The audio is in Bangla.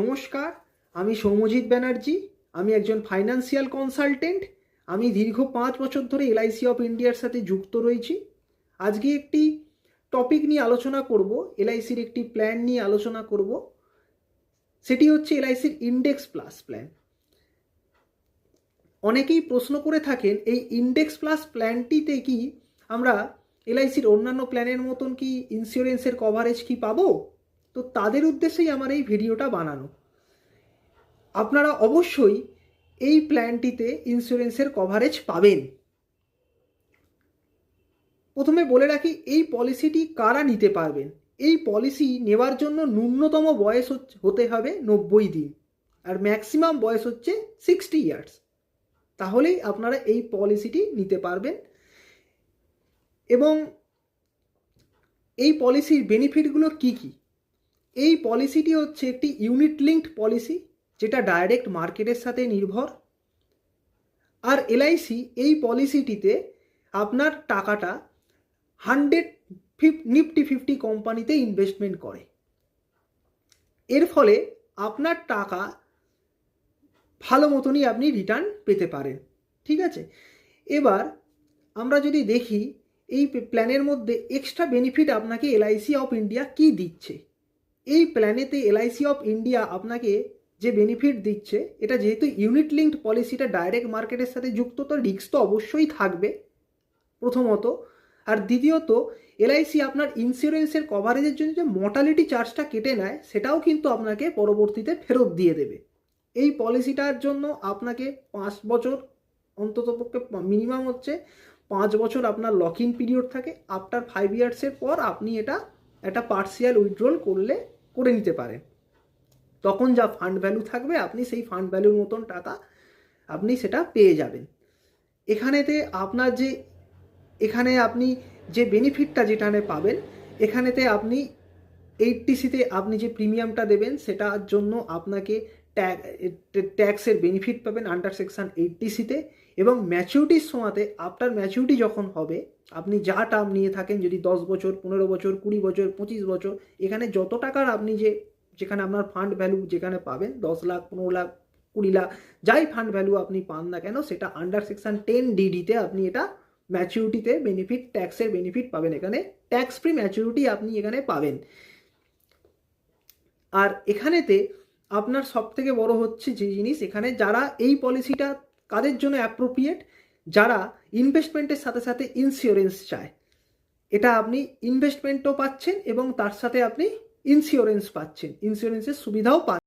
নমস্কার, আমি সৌম্যজিৎ ব্যানার্জি, আমি একজন ফাইন্যান্সিয়াল কনসালটেন্ট আমি দীর্ঘ পাঁচ বছর ধরে এলআইসি অফ ইন্ডিয়ার সাথে যুক্ত রয়েছি। আজকে একটি টপিক নিয়ে আলোচনা করব এলআইসির একটি প্ল্যান নিয়ে আলোচনা করব। সেটি হচ্ছে এলআইসির ইন্ডেক্স প্লাস প্ল্যান অনেকেই প্রশ্ন করে থাকেন, এই ইন্ডেক্স প্লাস প্ল্যানটিতে কি আমরা এলআইসির অন্যান্য প্ল্যানের মতন কি ইন্স্যুরেন্সের কভারেজ কি পাবো? তো তাদের উদ্দেশ্যেই আমার এই ভিডিওটা বানানো। আপনারা অবশ্যই এই প্ল্যানটিতে ইন্স্যুরেন্সের কভারেজ পাবেন। প্রথমে বলে রাখি, এই পলিসিটি কারা নিতে পারবেন? এই পলিসি নেওয়ার জন্য ন্যূনতম বয়স হতে হবে নব্বই দিন। আর ম্যাক্সিমাম বয়স হচ্ছে সিক্সটি ইয়ার্স তাহলেই আপনারা এই পলিসিটি নিতে পারবেন। এবং এই পলিসির বেনিফিটগুলো কি কি? এই পলিসিটি হচ্ছে একটি ইউনিট লিঙ্কড পলিসি যেটা ডাইরেক্ট মার্কেটের সাথে নির্ভর। আর এলআইসি এই পলিসিটিতে আপনার টাকাটা হান্ড্রেড ফিফ নিফটি ফিফটি কোম্পানিতে ইনভেস্টমেন্ট করে। এর ফলে আপনার টাকা ভালো মতনই আপনি রিটার্ন পেতে পারেন, ঠিক আছে? এবার আমরা যদি দেখি, এই প্ল্যানের মধ্যে এক্সট্রা বেনিফিট আপনাকে এলআইসি অফ ইন্ডিয়া কি দিচ্ছে? এই প্ল্যানেতে এলআইসি অফ ইন্ডিয়া আপনাকে যে বেনিফিট দিচ্ছে, এটা যেহেতু ইউনিট লিঙ্কড পলিসিটা ডাইরেক্ট মার্কেটের সাথে যুক্ত, তো রিস্ক তো অবশ্যই থাকবে প্রথমত। আর দ্বিতীয়ত এলআইসি আপনার ইন্স্যুরেন্সের কভারেজের জন্য যে মর্টালিটি চার্জটা কেটে নেয়, সেটাও কিন্তু আপনাকে পরবর্তীতে ফেরত দিয়ে দেবে। এই পলিসিটার জন্য আপনাকে পাঁচ বছর অন্ততপক্ষে মিনিমাম হচ্ছে পাঁচ বছর আপনার লক ইন পিরিয়ড থাকে আফটার ফাইভ ইয়ার্সের পর আপনি এটা একটা পার্সিয়াল উইথড্রল করলে করে নিতে পারেন। তখন যা ফান্ড ভ্যালু থাকবে, আপনি সেই ফান্ড ভ্যালুর মতন টাকা আপনি সেটা পেয়ে যাবেন। এখানেতে আপনার যে, এখানে আপনি যে বেনিফিটটা যেখানে পাবেন, এখানেতে আপনি এইটটিসিতে আপনি যে প্রিমিয়ামটা দেবেন, সেটার জন্য আপনাকে ট্যাক্সের বেনিফিট পাবেন আন্ডার সেকশন এইটটিসিতে এবং ম্যাচিউরিটির সময়তে আফটার ম্যাচিউরিটি যখন হবে, আপনি যা টার্ম নিয়ে থাকেন, যদি দশ বছর, পনেরো বছর, কুড়ি বছর, পঁচিশ বছর, এখানে যত টাকার আপনি যে, যেখানে আপনার ফান্ড ভ্যালু যেখানে পাবেন, দশ লাখ, পনেরো লাখ, কুড়ি লাখ, যাই ফান্ড ভ্যালু আপনি পান না কেন, সেটা আন্ডার সেকশন টেন ডিডিতে আপনি এটা ম্যাচিউরিটিতে বেনিফিট ট্যাক্সের বেনিফিট পাবেন এখানে। ট্যাক্স ফ্রি ম্যাচিউরিটি আপনি এখানে পাবেন। আর এখানেতে আপনার সব থেকে বড় হচ্ছে যে জিনিস, এখানে যারা এই পলিসিটা কাদের জন্য অ্যাপ্রোপ্রিয়েট যারা ইনভেস্টমেন্টের সাথে সাথে ইন্স্যুরেন্স চায়। এটা আপনি ইনভেস্টমেন্টও পাচ্ছেন এবং তার সাথে আপনি ইন্স্যুরেন্স পাচ্ছেন। ইন্স্যুরেন্সের সুবিধাও পাচ্ছেন।